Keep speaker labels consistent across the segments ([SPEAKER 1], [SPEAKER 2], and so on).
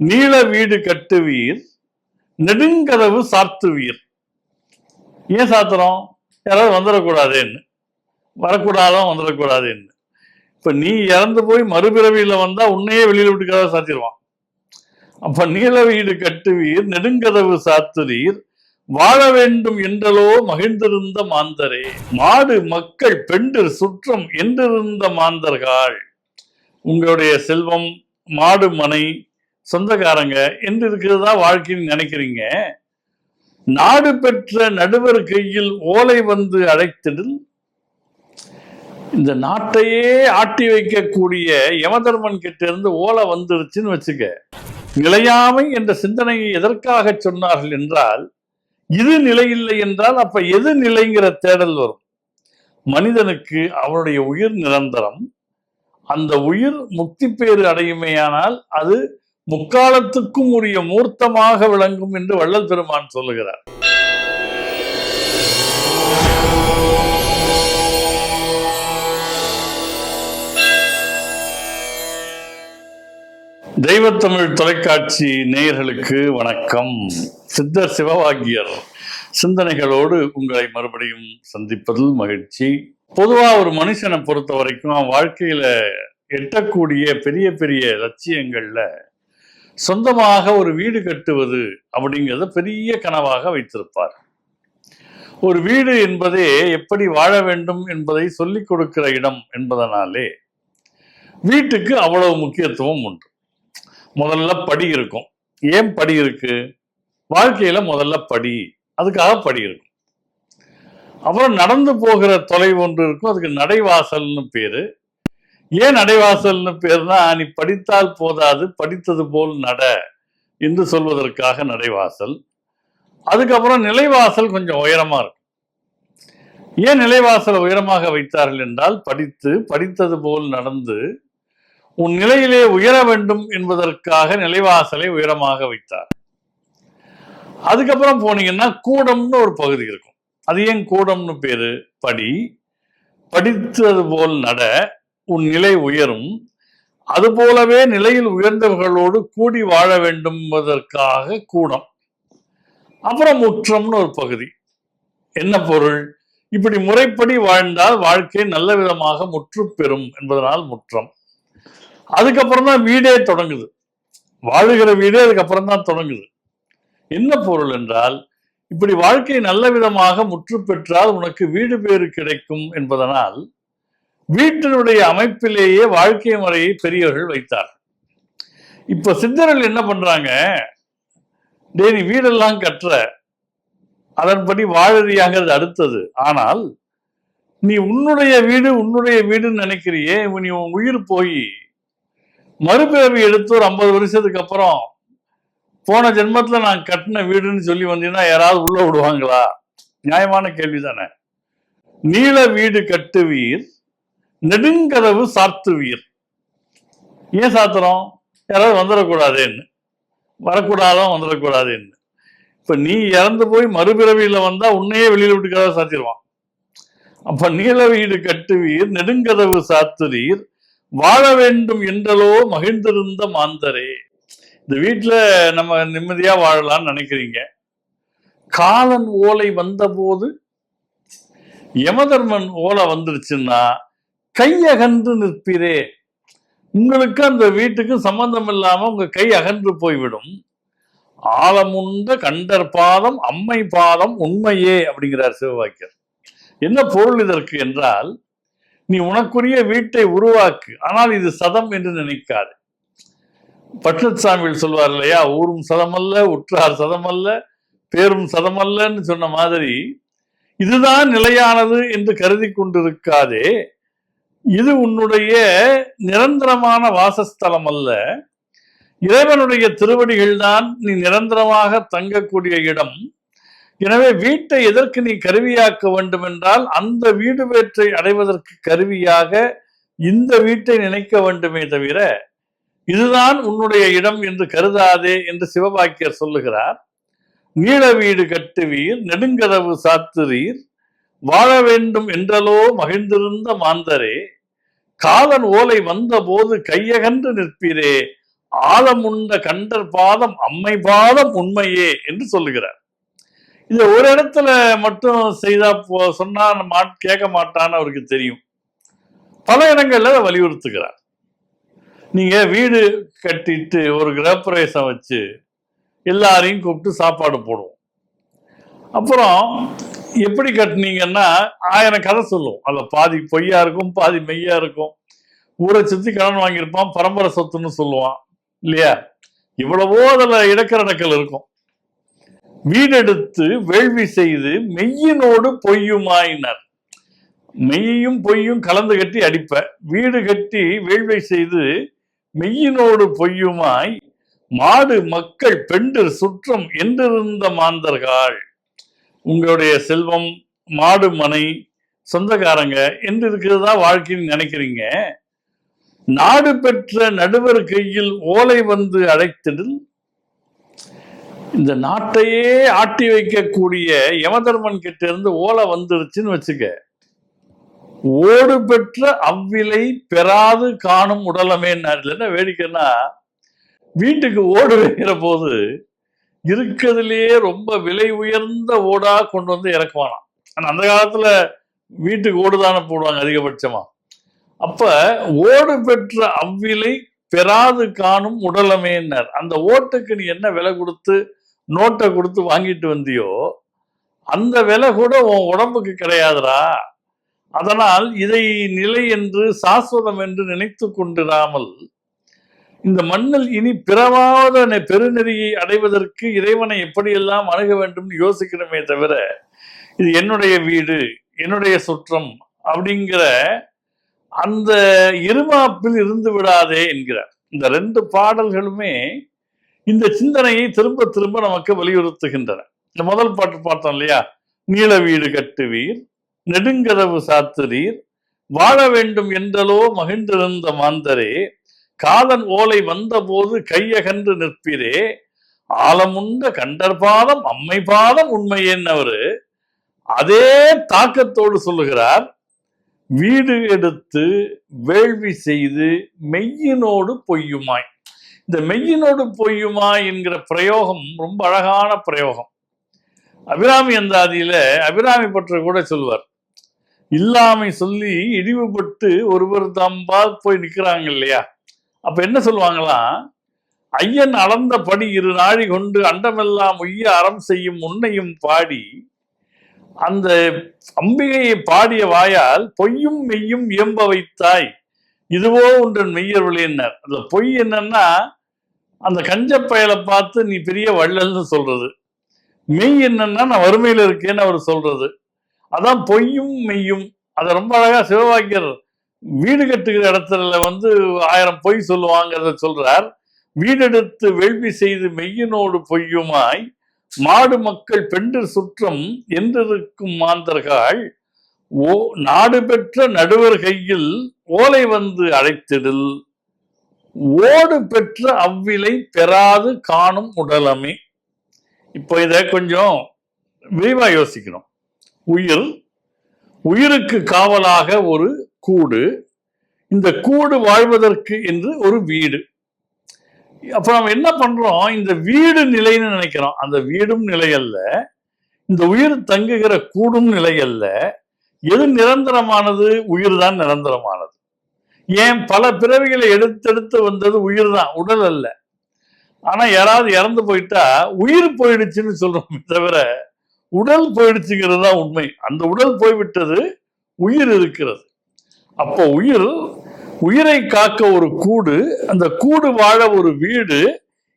[SPEAKER 1] நீள வீடு கட்டுவீர் நெடுங்கதவு சாத்துவீர். ஏன் சாத்துறோம்? யாராவது வந்துடக்கூடாதுன்னு வரக்கூடாதான் வந்துடக்கூடாதுன்னு இப்ப நீ இறந்து போய் மறுபிறவியில வந்தா உன்னையே வெளியில் விட்டு கதவை சாத்திடுவான் அப்ப நீள வீடு கட்டுவீர் நெடுங்கதவு சாத்துவீர் வாழ வேண்டும் என்றலோ மகிழ்ந்திருந்த மாந்தரே. மாடு மக்கள் பெண்டு சுற்றம் என்றிருந்த மாந்தர்கள். உங்களுடைய செல்வம் மாடு மனை சொந்தக்காரங்க என்று இருக்கிறதா வாழ்க்கைன்னு நினைக்கிறீங்க? நாடு பெற்ற நடுவர் கையில் ஓலை வந்து அழைத்திடில் இந்த நாட்டையே ஆட்டி வைக்கக்கூடிய யமதர்மன் கிட்ட இருந்து ஓலை வந்துருச்சுன்னு வச்சுக்க நிலையாமை என்ற சிந்தனையை எதற்காக சொன்னார்கள் என்றால் இது நிலையில்லை என்றால் அப்ப எது நிலைங்கிற தேடல் வரும். மனிதனுக்கு அவனுடைய உயிர் நிரந்தரம். அந்த உயிர் முக்தி பேறு அடையுமேயானால் அது முக்காலத்துக்கும் உரிய மூர்த்தமாக விளங்கும் என்று வள்ளல் பெருமான் சொல்லுகிறார். தெய்வத்தமிழ் தொலைக்காட்சி நேயர்களுக்கு வணக்கம். சித்தர் சிவவாகியர் சிந்தனைகளோடு உங்களை மறுபடியும் சந்திப்பதில் மகிழ்ச்சி. பொதுவா ஒரு மனுஷனை பொறுத்த வரைக்கும் அவன் வாழ்க்கையில எட்டக்கூடிய பெரிய பெரிய லட்சியங்கள்ல சொந்தமாக ஒரு வீடு கட்டுவது அப்படிங்கிறத பெரிய கனவாக வைத்திருப்பார். ஒரு வீடு என்பதே எப்படி வாழ வேண்டும் என்பதை சொல்லிக் கொடுக்கிற இடம் என்பதனாலே வீட்டுக்கு அவ்வளவு முக்கியத்துவம் உண்டு. முதல்ல படி இருக்கும். ஏன் படி இருக்கு? வாழ்க்கையில முதல்ல படி. அதுக்காக படி இருக்கும். அப்புறம் நடந்து போகிற தொலைவு ஒன்று இருக்கும். அதுக்கு நடைவாசல்னு பேரு. ஏன் நடைவாசல்னு பேர்னா நீ படித்தால் போதாது படித்தது போல் நட என்று சொல்வதற்காக நடைவாசல். அதுக்கப்புறம் நிலைவாசல் கொஞ்சம் உயரமா இருக்கும். ஏன் நிலைவாசல் உயரமாக வைத்தார்கள் என்றால் படித்து படித்தது போல் நடந்து உன் நிலையிலே உயர வேண்டும் என்பதற்காக நிலைவாசலை உயரமாக வைத்தார். அதுக்கப்புறம் போனீங்கன்னா கூடம்னு ஒரு பகுதி இருக்கும். அது ஏன் கூடம்னு பேரு? படி படித்தது போல் நட உன் நிலை உயரும். அது போலவே நிலையில் உயர்ந்தவர்களோடு கூடி வாழ வேண்டும் என்பதற்காக கூடம். அப்புறம் முற்றம்னு ஒரு பகுதி. என்ன பொருள்? இப்படி முறைப்படி வாழ்ந்தால் வாழ்க்கை நல்ல விதமாக முற்று பெறும் என்பதனால் முற்றம். அதுக்கப்புறம் தான் வீடே தொடங்குது. வாழுகிற வீடே அதுக்கப்புறம் தான் தொடங்குது. என்ன பொருள் என்றால் இப்படி வாழ்க்கை நல்ல விதமாக முற்று பெற்றால் உனக்கு வீடு பேறு கிடைக்கும் என்பதனால் வீட்டினுடைய அமைப்பிலேயே வாழ்க்கை முறையை பெரியவர்கள் வைத்தார். இப்ப சித்தர்கள் என்ன பண்றாங்க? டே நீ வீடெல்லாம் கட்டுற. அதன்படி வாழறியாங்கிறது அடுத்தது. ஆனால் நீ உன்னுடைய வீடு உன்னுடைய வீடுன்னு நினைக்கிறியே நீ உன் உயிர் போய் மறுபிறவி எடுத்து ஒரு ஐம்பது வருஷத்துக்கு அப்புறம் போன ஜென்மத்துல நான் கட்டின வீடுன்னு சொல்லி வந்தீங்கன்னா யாராவது உள்ள விடுவாங்களா? நியாயமான கேள்வி தானே நீள வீடு கட்டுவீர் நெடுங்கதவு சாத்துவீர். ஏன் சாத்துறோம்? யாராவது வந்துடக்கூடாதுன்னு. வரக்கூடாதான் வந்துடக்கூடாதுன்னு. இப்ப நீ இறந்து போய் மறுபிறவியில வந்தா உன்னையே வெளியில் விட்டு கதவை சாத்திடுவான். அப்ப நீல வீடு கட்டுவீர் நெடுங்கதவு சாத்துவீர் வாழ வேண்டும் என்றலோ மகிழ்ந்திருந்த மாந்தரே. இந்த வீட்டுல நம்ம நிம்மதியா வாழலாம்னு நினைக்கிறீங்க. காலன் ஓலை வந்தபோது யமதர்மன் ஓலை வந்துருச்சுன்னா கையகன்று நிற்பீரே உங்களுக்கு அந்த வீட்டுக்கு சம்பந்தம் இல்லாம உங்க கை அகன்று போய்விடும். ஆழமுண்ட கண்டர் பாதம் அம்மை பாதம் உண்மையே அப்படிங்கிறார் சிவவாக்கியர் என்ன பொருள் இதற்கு என்றால் நீ உனக்குரிய வீட்டை உருவாக்கு ஆனால் இது சதம் என்று நினைக்காது. பட்னசாமிகள் சொல்வார் இல்லையா ஊரும் சதமல்ல உற்றார் சதமல்ல பேரும் சதமல்லன்னு சொன்ன மாதிரி இதுதான் நிலையானது என்று கருதி கொண்டிருக்காதே. இது உன்னுடைய நிரந்தரமான வாசஸ்தலம் அல்ல. இறைவனுடைய திருவடிகள் தான் நீ நிரந்தரமாக தங்கக்கூடிய இடம். எனவே வீட்டை எதற்கு நீ கருவியாக்க வேண்டும் என்றால் அந்த வீடு வேற்றை அடைவதற்கு கருவியாக இந்த வீட்டை நினைக்க வேண்டுமே தவிர இதுதான் உன்னுடைய இடம் என்று கருதாதே என்று சிவபாக்கியர் சொல்லுகிறார். நீள வீடு கட்டுவீர் நெடுங்கதவு சாத்துவீர் வாழ வேண்டும் என்றலோ மகிழ்ந்திருந்த மாந்தரே காலன் ஓலை வந்தபோது கையகன்று நிற்பீரே ஆழமுண்ட கண்டர் பாதம் அம்மை பாதம் உண்மையே என்று சொல்லுகிறார். இதை ஒரு இடத்துல மட்டும் செய்தா சொன்னா மா- கேட்க மாட்டான்னு அவருக்கு தெரியும். பல இடங்கள்ல அதை வலியுறுத்துகிறார். நீங்க வீடு கட்டிட்டு ஒரு கிரகப்பிரவேசம் வச்சு எல்லாரையும் கூப்பிட்டு சாப்பாடு போடுவோம். அப்புறம் எப்படி கட்டுனீங்கன்னா ஆயிரம் கதை சொல்லுவோம். அதுல பாதி பொய்யா இருக்கும் பாதி மெய்யா இருக்கும். ஊரை சுத்தி கடன் வாங்கியிருப்பான் பரம்பரை சொத்துன்னு சொல்லுவான். இல்லையா? இவ்வளவோ அதுல இடக்கரடக்கல் இருக்கும். வீடெடுத்து வேள்வி செய்து மெய்யினோடு பொய்யுமாயினர். மெய்யும் பொய்யும் கலந்து கட்டி அடிப்ப. வீடு கட்டி வேள்வி செய்து மெய்யினோடு பொய்யுமாய் மாடு மக்கள் பெண்டு சுற்றம் என்றிருந்த மாந்தர்கள். உங்களுடைய செல்வம் மாடு மனை சொந்தக்காரங்க என்று இருக்கிறதா வாழ்க்கைன்னு நினைக்கிறீங்க? நாடு பெற்ற நடுவர் கையில் ஓலை வந்து அழைத்திடில் இந்த நாட்டையே ஆட்டி வைக்கக்கூடிய யமதர்மன் கிட்ட இருந்து ஓலை வந்துருச்சுன்னு வச்சுக்க ஓடு பெற்ற அவ்விலை பெறாது காணும் உடலமே இல்லைன்னா வேடிக்கைன்னா வீட்டுக்கு ஓடு வைக்கிற போது இருக்கிறதுலேயே ரொம்ப விலை உயர்ந்த ஓடா கொண்டு வந்து இறக்குவானாம். ஆனால் அந்த காலத்தில் வீட்டுக்கு ஓடு தானே போடுவாங்க அதிகபட்சமாக அப்போ ஓடு பெற்ற அவ்விலை பெறாது காணும் உடலமையினர். அந்த ஓட்டுக்கு நீ என்ன விலை கொடுத்து நோட்டை கொடுத்து வாங்கிட்டு வந்தியோ அந்த விலை கூட உன் உடம்புக்கு கிடையாதுடா. அதனால் இதை நிலை என்று சாஸ்வதம் என்று நினைத்து கொண்டிராமல் இந்த மண்ணில் இனி பிறவாத பெருநெறியை அடைவதற்கு இறைவனை எப்படியெல்லாம் அணுக வேண்டும் யோசிக்கணுமே தவிர இது என்னுடைய வீடு என்னுடைய சுற்றம் அப்படிங்கிற அந்த இருமாப்பில் இருந்து விடாதே என்கிறார். இந்த ரெண்டு பாடல்களுமே இந்த சிந்தனையை திரும்ப திரும்ப நமக்கு வலியுறுத்துகின்றன. இந்த முதல் பாட்டு பார்த்தோம் இல்லையா? நீல வீடு கட்டுவீர் நெடுங்கதவு சாத்துறீர் வாழ வேண்டும் என்றலோ மகிழ்ந்திருந்த மாந்தரே காதன் ஓலை வந்தபோது கையகன்று நிற்பீரே. ஆழமுண்ட கண்டர் பாதம் அம்மை பாதம் உண்மையேன்னவரு அதே தாக்கத்தோடு சொல்லுகிறார் வீடு எடுத்து வேள்வி செய்து மெய்யினோடு பொய்யுமாய். இந்த மெய்யினோடு பொய்யுமாய் என்கிற பிரயோகம் ரொம்ப அழகான பிரயோகம். அபிராமி அந்தாதியில அபிராமி பற்ற கூட சொல்வார் இல்லாமை சொல்லி இழிவுபட்டு ஒருவர் தம்பால் போய் நிக்கிறாங்க இல்லையா? அப்ப என்ன சொல்லுவாங்களாம் ஐயன் அளந்த படி இரு நாழி கொண்டு அண்டமெல்லாம் உய்ய அறம் செய்யும் உன்னையும் பாடி அந்த அம்பிகையை பாடிய வாயால் பொய்யும் மெய்யும் இயம்ப வைத்தாய் இதுவோ ஒன்றன் மெய்யருளினர் அந்த பொய் என்னன்னா அந்த கஞ்ச பயலை பார்த்து நீ பெரிய வள்ளல்னு சொல்றது. மெய் என்னன்னா நான் வறுமையில இருக்கேன்னு அவர் சொல்றது. அதான் பொய்யும் மெய்யும். அதை ரொம்ப அழகா சிவவாக்கியர் வீடு கட்டுகிற இடத்துல வந்து ஆயிரம் பொய் சொல்லுவாங்கிறத சொல்றார். வீடெடுத்து வேள்வி செய்து மெய்யினோடு பொய்யுமாய் மாடு மக்கள் பெண்டு சுற்றம் என்றிருக்கும் மாந்தர்கள் ஓ நாடு பெற்ற நடுவர் கையில் ஓலை வந்து அழைத்திடில் ஓடு பெற்ற அவ்விலை பெறாது காணும் உடலமே. இப்போ இதை கொஞ்சம் விரிவா யோசிக்கணும். உயிர் உயிருக்கு காவலாக ஒரு கூடு. இந்த கூடு வாழ்வதற்கு என்று ஒரு வீடு. அப்ப நம்ம என்ன பண்றோம்? இந்த வீடு நிலைன்னு நினைக்கிறோம். அந்த வீடும் நிலை அல்ல. இந்த உயிர் தங்குகிற கூடும் நிலை அல்ல. எது நிரந்தரமானது? உயிர் தான் நிரந்தரமானது. ஏன்? பல பிறவிகளை எடுத்தெடுத்து வந்தது உயிர் தான் உடல் அல்ல. ஆனா யாராவது இறந்து போயிட்டா உயிர் போயிடுச்சுன்னு சொல்றோமே தவிர உடல் போயிடுச்சுங்கிறது தான் உண்மை. அந்த உடல் போய்விட்டது உயிர் இருக்கிறது. அப்போ உயிர் உயிரை காக்க ஒரு கூடு அந்த கூடு வாழ ஒரு வீடு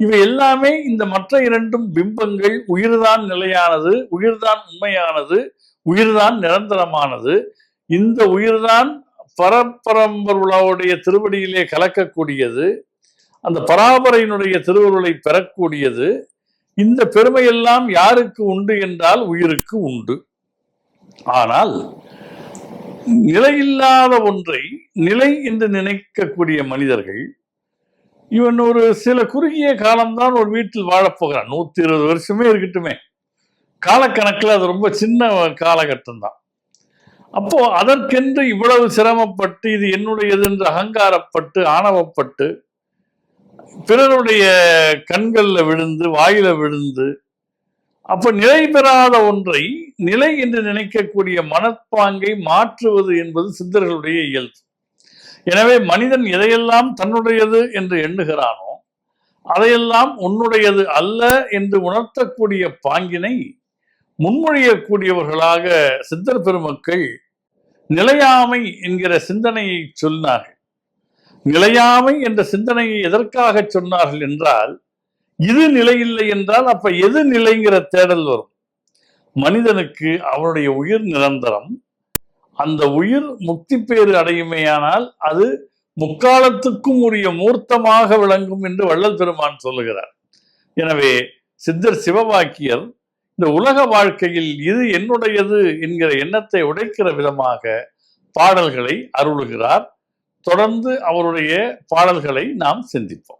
[SPEAKER 1] இவை எல்லாமே இந்த மற்ற இரண்டும் பிம்பங்கள் உயிர்தான் நிலையானது உயிர்தான் உண்மையானது உயிர்தான் நிரந்தரமானது. இந்த உயிர்தான் பரப்பரம்பருளாவுடைய திருவடியிலே கலக்கக்கூடியது அந்த பராபரையினுடைய திருவருளை பெறக்கூடியது. இந்த பெருமையெல்லாம் யாருக்கு உண்டு என்றால் உயிருக்கு உண்டு. ஆனால் நிலையில்லாத ஒன்றை நிலை என்று நினைக்கக்கூடிய மனிதர்கள் இவன் ஒரு சில குறுகிய காலம்தான் ஒரு வீட்டில் வாழப்போகிறான் நூத்தி இருபது வருஷமே இருக்கட்டுமே. காலக்கணக்கில் அது ரொம்ப சின்ன காலகட்டம் தான் அப்போ அதற்கென்று இவ்வளவு சிரமப்பட்டு இது என்னுடையது என்று அகங்காரப்பட்டு ஆணவப்பட்டு பிறருடைய கண்களில் விழுந்து வாயில விழுந்து அப்ப நிலை பெறாத ஒன்றை நிலை என்று நினைக்கக்கூடிய மனப்பாங்கை மாற்றுவது என்பது சித்தர்களுடைய இயல்பு. எனவே மனிதன் எதையெல்லாம் தன்னுடையது என்று எண்ணுகிறானோ அதையெல்லாம் உன்னுடையது அல்ல என்று உணர்த்தக்கூடிய பாங்கினை முன்மொழியக்கூடியவர்களாக சித்தர் பெருமக்கள் நிலையாமை என்கிற சிந்தனையை சொன்னார்கள். நிலையாமை என்ற சிந்தனையை எதற்காக சொன்னார்கள் என்றால் இது நிலையில்லை என்றால் அப்ப எது நிலைங்கிற தேடல் வரும். மனிதனுக்கு அவருடைய உயிர் நிரந்தரம். அந்த உயிர் முக்தி பேறு அடையுமேயானால் அது முக்காலத்துக்கும் உரிய மூர்த்தமாக விளங்கும் என்று வள்ளல் பெருமான் சொல்லுகிறார். எனவே சித்தர் சிவவாக்கியர் இந்த உலக வாழ்க்கையில் இது என்னுடையது என்கிற எண்ணத்தை உடைக்கிற விதமாக பாடல்களை அருளுகிறார். தொடர்ந்து அவருடைய பாடல்களை நாம் சிந்திப்போம்.